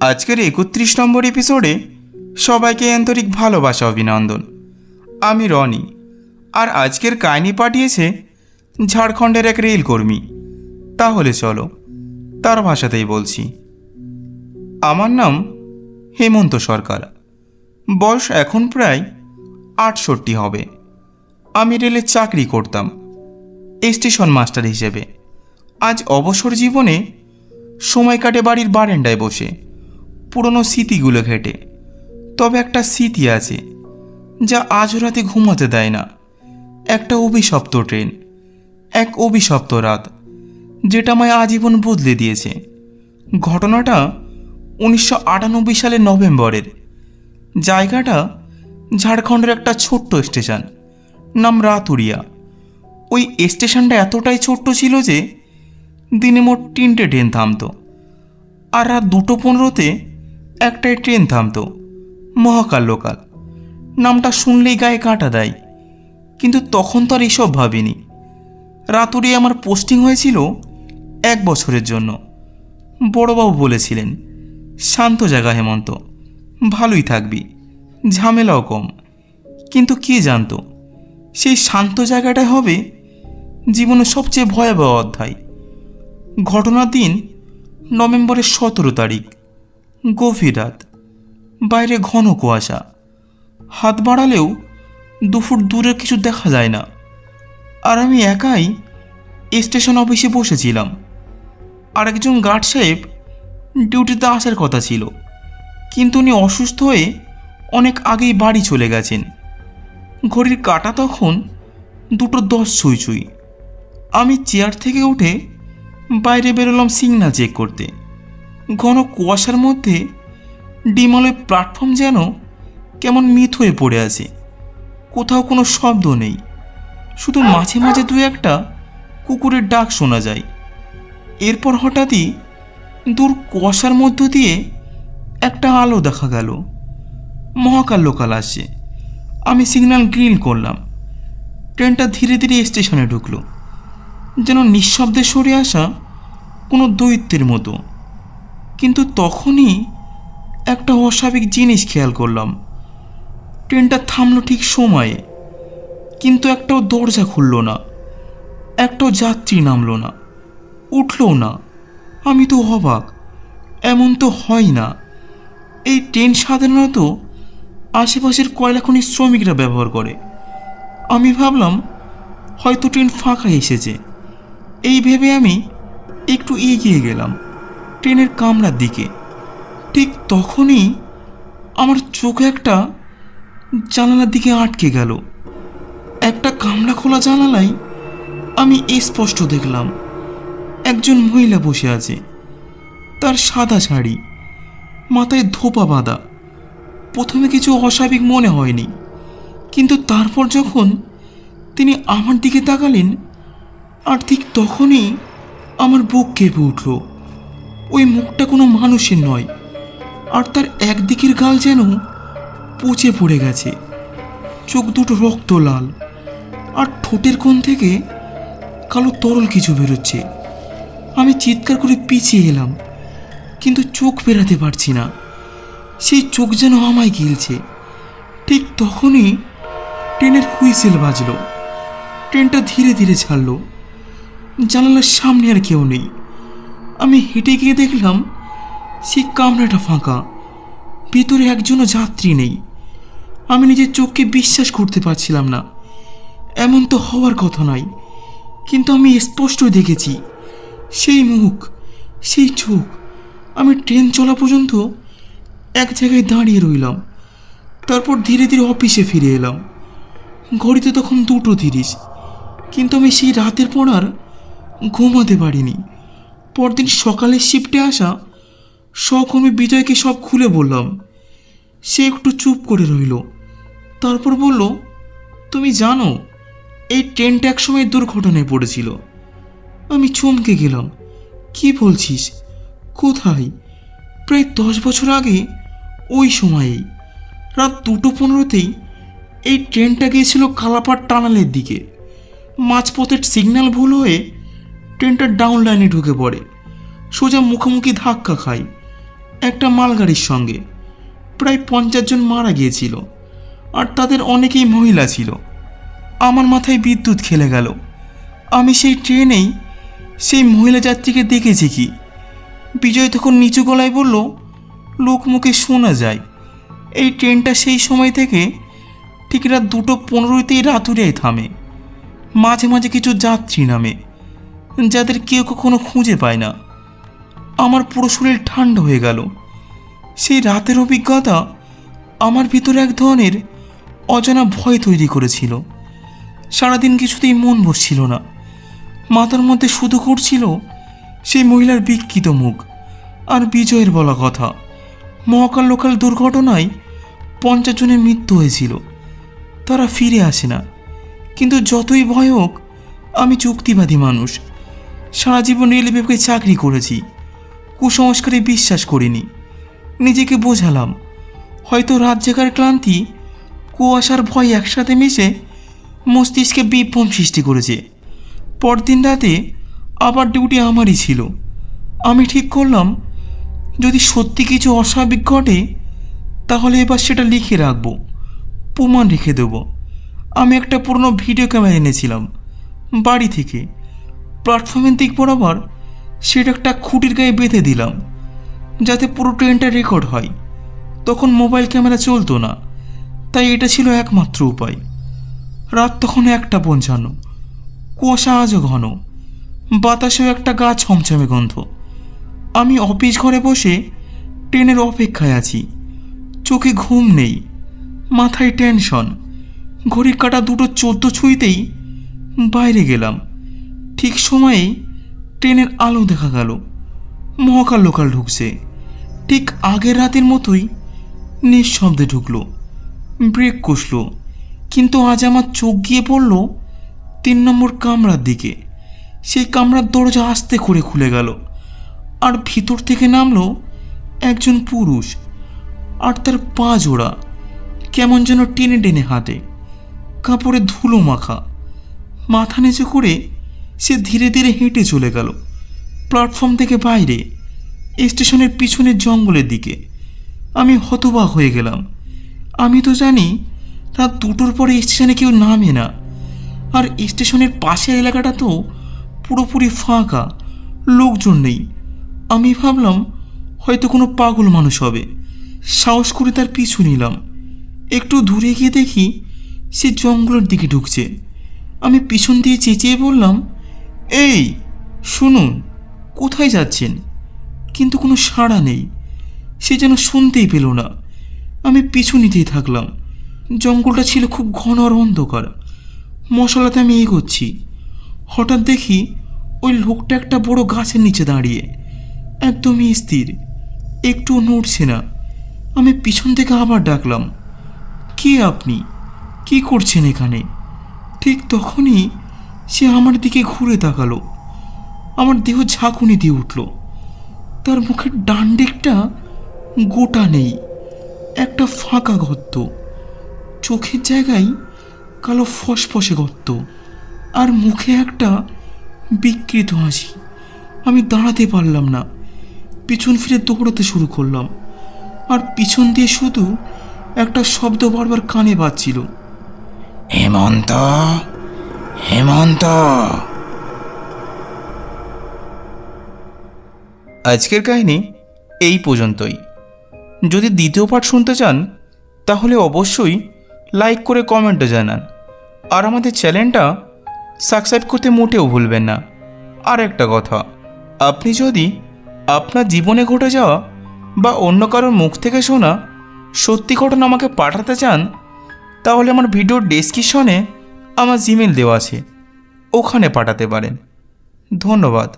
আজকের একত্রিশ নম্বর এপিসোডে সবাইকে আন্তরিক ভালোবাসা, অভিনন্দন। আমি রনি, আর আজকের কাহিনী পাঠিয়েছে ঝাড়খণ্ডের এক রেলকর্মী। তাহলে চলো, তার ভাষাতেই বলছি। আমার নাম হেমন্ত সরকার। বয়স এখন প্রায় আটষট্টি হবে। আমি রেলে চাকরি করতাম, স্টেশন মাস্টার হিসেবে। আজ অবসর জীবনে সময় কাটে বাড়ির বারান্দায় বসে। পুরনো স্মৃতিগুলো ঘেটে। তবে একটা স্মৃতি আছে, যা আজ রাতে ঘুমাতে দেয় না। একটা অভিশপ্ত ট্রেন, এক অভিশপ্ত রাত, যেটা আমায় আজীবন বদলে দিয়েছে। ঘটনাটা উনিশশো আটানব্বই সালের নভেম্বরের। জায়গাটা ঝাড়খণ্ডের একটা ছোট্ট স্টেশন, নাম রাতুরিয়া। ওই স্টেশনটা এতটাই ছোট্ট ছিল যে দিনে মোট তিনটে ট্রেন থামতো। আর রাত দুটো পনেরোতে একটাই ট্রেন থামতো, মহাকাল লোকাল। নামটা শুনলেই গায়ে কাঁটা দেয়। কিন্তু তখন তো আর এসব ভাবিনি। রাতুরি আমার পোস্টিং হয়েছিল এক বছরের জন্য। বড়বাবু বলেছিলেন, শান্ত জায়গা হেমন্ত, ভালোই থাকবি, ঝামেলাও কম। কিন্তু কে জানতো, সেই শান্ত জায়গাটা হবে জীবনের সবচেয়ে ভয়াবহ অধ্যায়। ঘটনার দিন নভেম্বরের সতেরো তারিখ। গভীর রাত। বাইরে ঘন কুয়াশা। হাত বাড়ালেও দু ফুট দূরের কিছু দেখা যায় না। আর আমি একাই স্টেশন অফিসে বসেছিলাম। আরেকজন গার্ড সাহেব ডিউটিতে আসার কথা ছিল। কিন্তু উনি অসুস্থ হয়ে অনেক আগেই বাড়ি চলে গেছেন। ঘড়ির কাটা তখন দুটো দশ ছুঁই ছুঁই। আমি চেয়ার থেকে উঠে বাইরে বেরোলাম সিগন্যাল চেক করতে। ঘন কুয়াশার মধ্যে ডিমলের প্ল্যাটফর্ম যেন কেমন মিথ হয়ে পড়ে আছে। কোথাও কোনো শব্দ নেই। শুধু মাঝে মাঝে দু একটা কুকুরের ডাক শোনা যায়। এরপর হঠাৎই দূর কুয়াশার মধ্য দিয়ে একটা আলো দেখা গেল। মহাকাল লোকাল আসছে। আমি সিগন্যাল গ্রিল করলাম। ট্রেনটা ধীরে ধীরে স্টেশনে ঢুকলো। যেন নিঃশব্দে সরে আসা কোনো দৈত্যের মতো। কিন্তু তখনই একটা অস্বাভাবিক জিনিস খেয়াল করলাম। ট্রেনটা থামলো ঠিক সময়ে, কিন্তু একটাও দরজা খুললো না, একটাও যাত্রী নামলো না, উঠলও না। আমি তো অবাক, এমন তো হয় না। এই ট্রেন সাধারণত আশেপাশের কয়লা খনির শ্রমিকরা ব্যবহার করে। আমি ভাবলাম, হয়তো ট্রেন ফাঁকা এসেছে। এই ভেবে আমি একটু এগিয়ে গেলাম। ট্রেনের কামরার দিকে। ঠিক তখনই আমার চোখ একটা জানালার দিকে আটকে গেল। একটা কামরা খোলা জানালায় আমি স্পষ্ট দেখলাম, একজন মহিলা বসে আছে। তার সাদা শাড়ি, মাথায় ধোপা বাঁধা। প্রথমে কিছু অস্বাভাবিক মনে হয়নি, কিন্তু তারপর যখন তিনি আমার দিকে তাকালেন, আর ঠিক তখনই আমার বুক কেঁপে উঠল। ওই মুখটা কোনো মানুষের নয়। আর তার একদিকের গাল যেন পচে পড়ে গেছে। চোখ দুটো রক্ত লাল। আর ঠোঁটের কোণ থেকে কালো তরল কিছু বেরোচ্ছে। আমি চিৎকার করে পিছিয়ে এলাম, কিন্তু চোখ বেরাতে পারছি না। সেই চোখ যেন আমায় গিলছে। ঠিক তখনই ট্রেনের হুইসেল বাজলো। ট্রেনটা ধীরে ধীরে ছাড়লো। জানালার সামনে আর কেউ নেই। আমি হেঁটে গিয়ে দেখলাম সেই কামরাটা ফাঁকা। ভিতরে একজনও যাত্রী নেই। আমি নিজের চোখকে বিশ্বাস করতে পারছিলাম না। এমন তো হওয়ার কথা নয়, কিন্তু আমি স্পষ্ট দেখেছি, সেই মুখ, সেই চোখ। আমি ট্রেন চলা পর্যন্ত এক জায়গায় দাঁড়িয়ে রইলাম। তারপর ধীরে ধীরে অফিসে ফিরে এলাম। ঘড়িতে তখন দুটো তিরিশ, কিন্তু আমি সেই রাতের পর আর ঘুমাতে পারিনি। পরদিন সকালে শিফটে আসা সহকর্মী বিজয়কে সব খুলে বললাম। সে একটু চুপ করে রইল। তারপর বলল, তুমি জানো, এই ট্রেনটা একসময় দুর্ঘটনায় পড়েছিল। আমি চমকে গেলাম। কি বলছিস? কোথায়? প্রায় দশ বছর আগে, ওই সময়েই। রাত দুটো পনেরোতেই এই ট্রেনটা গিয়েছিল কালাপাড় টানালের দিকে। মাঝপথের সিগন্যাল ভুল হয়ে ট্রেনটা ডাউন লাইনে ঢুকে পড়ে। সোজা মুখোমুখি ধাক্কা খায়। একটা মালগাড়ির সঙ্গে। প্রায় পঞ্চাশ জন মারা গিয়েছিল। আর তাদের অনেকেই মহিলা ছিল। আমার মাথায় বিদ্যুৎ খেলে গেল। আমি সেই ট্রেনেই সেই মহিলা যাত্রীকে দেখেছি কি? বিজয় তখন নিচু গলায় বলল, লোক মুখে শোনা যায়। এই ট্রেনটা সেই সময় থেকে ঠিক রাত দুটো পনেরোতেই রাতুরিয়ায় থামে। মাঝে মাঝে কিছু যাত্রী নামে, যাদের কেউ কখনো খুঁজে পায় না। আমার পুরো শরীর ঠান্ডা হয়ে গেল। সেই রাতের অভিজ্ঞতা আমার ভিতরে এক ধরনের অজানা ভয় তৈরি করেছিল। সারাদিন কিছুতেই মন বসছিল না। মাথার মধ্যে শুধু ঘুরছিল সেই মহিলার বিকৃত মুখ আর বিজয়ের বলা কথা। মহাকাল লোকাল দুর্ঘটনায় পঞ্চাশ জনের মৃত্যু হয়েছিল। তারা ফিরে আসে না। কিন্তু যতই ভয় হোক, আমি চুক্তিবাদী মানুষ। সারা জীবন রেল বিভাগে চাকরি করেছি। কুসংস্কারে বিশ্বাস করিনি। নিজেকে বোঝালাম। হয়তো রাত জাগার ক্লান্তি, কুয়াশার ভয় একসাথে মিশে মস্তিষ্কে বিভ্রম সৃষ্টি করেছে। পরদিন রাতে আবার ডিউটি আমারই ছিল। আমি ঠিক করলাম, যদি সত্যি কিছু অস্বাভাবিক ঘটে, তাহলে এবার সেটা লিখে রাখব, প্রমাণ রেখে দেব। আমি একটা পুরনো ভিডিও ক্যামেরা এনেছিলাম, বাড়ি থেকে। প্ল্যাটফর্মের দিক বরাবর সেটা একটা খুঁটির গায়ে বেঁধে দিলাম, যাতে পুরো ট্রেনটা রেকর্ড হয়। তখন মোবাইল ক্যামেরা চলতো না, তাই এটা ছিল একমাত্র উপায়। রাত তখন একটা পৌঁছানো, কুয়াশা আজও ঘন, বাতাসেও একটা গা ছমছমে গন্ধ। আমি অফিস ঘরে বসে ট্রেনের অপেক্ষায় আছি, চোখে ঘুম নেই, মাথায় টেনশন ঘড়ির কাটা দুটো চোদ্দ ছুঁইতেই বাইরে গেলাম। ঠিক সময়েই ট্রেনের আলো দেখা গেল। মহাকাল লোকাল ঢুকছে। ঠিক আগের রাতের মতোই নিঃশব্দে ঢুকলো। ব্রেক কষল। কিন্তু আজ আমার চোখ গিয়ে পড়ল তিন নম্বর কামরার দিকে। সেই কামরার দরজা আস্তে করে খুলে গেল। আর ভিতর থেকে নামলো একজন পুরুষ আর তার পা জোড়া। কেমন যেন টেনে টেনে হাঁটে। কাপড়ে ধুলো মাখা। মাথা নিচু করে সে ধীরে ধীরে হেঁটে চলে গেল। প্ল্যাটফর্ম থেকে বাইরে, স্টেশনের পিছনের জঙ্গলের দিকে। আমি হতবাক হয়ে গেলাম। আমি তো জানি, রাত দুটোর পরে স্টেশনে কেউ নামে না। আর স্টেশনের পাশের এলাকাটা তো পুরোপুরি ফাঁকা, লোকজন নেই। আমি ভাবলাম, হয়তো কোনো পাগল মানুষ হবে। সাহস করে তার পিছু নিলাম। একটু দূরে গিয়ে দেখি, সে জঙ্গলের দিকে ঢুকছে। আমি পিছন দিয়ে চেঁচিয়ে বললাম এই, শুনুন, কোথায় যাচ্ছেন? কিন্তু কোনো সাড়া নেই। সে যেন শুনতেই পেল না। আমি পিছু নিতেই থাকলাম। জঙ্গলটা ছিল খুব ঘন আর অন্ধকার। মশলাতে আমি এগোচ্ছি। হঠাৎ দেখি ওই লোকটা একটা বড় গাছের নিচে দাঁড়িয়ে। একদমই স্থির। একটু নড়ছে না। আমি পিছন থেকে আবার ডাকলাম, কে আপনি? কি করছেন এখানে? ঠিক তখনই সে আমার দিকে ঘুরে তাকালো। আমার দেহ ঝাঁকুনি দিয়ে উঠল। তার মুখের ডান দিকটা গোটা নেই, একটা ফাঁকা গর্ত। চোখের জায়গায় কালো ফসফসে গর্ত আর মুখে একটা বিকৃত হাসি। আমি দাঁড়াতে পারলাম না। পিছন ফিরে দৌড়াতে শুরু করলাম আর পিছন দিয়ে শুধু একটা শব্দ বারবার কানে বাজছিল। হেমন্ত? হেমন্ত। আজকের কাহিনী এই পর্যন্তই। যদি দ্বিতীয় পাঠ শুনতে চান, তাহলে অবশ্যই লাইক করে কমেন্টে জানান। আর আমাদের চ্যানেলটা সাবস্ক্রাইব করতে মোটেও ভুলবেন না। আর একটা কথা, আপনি যদি আপনার জীবনে ঘটে যাওয়া বা অন্য কারোর মুখ থেকে শোনা সত্যি ঘটনা আমাকে পাঠাতে চান, তাহলে আমার ভিডিওর ডেসক্রিপশনে আমার জিমেল দেওয়া আছে। ওখানে পাঠাতে পারেন। ধন্যবাদ।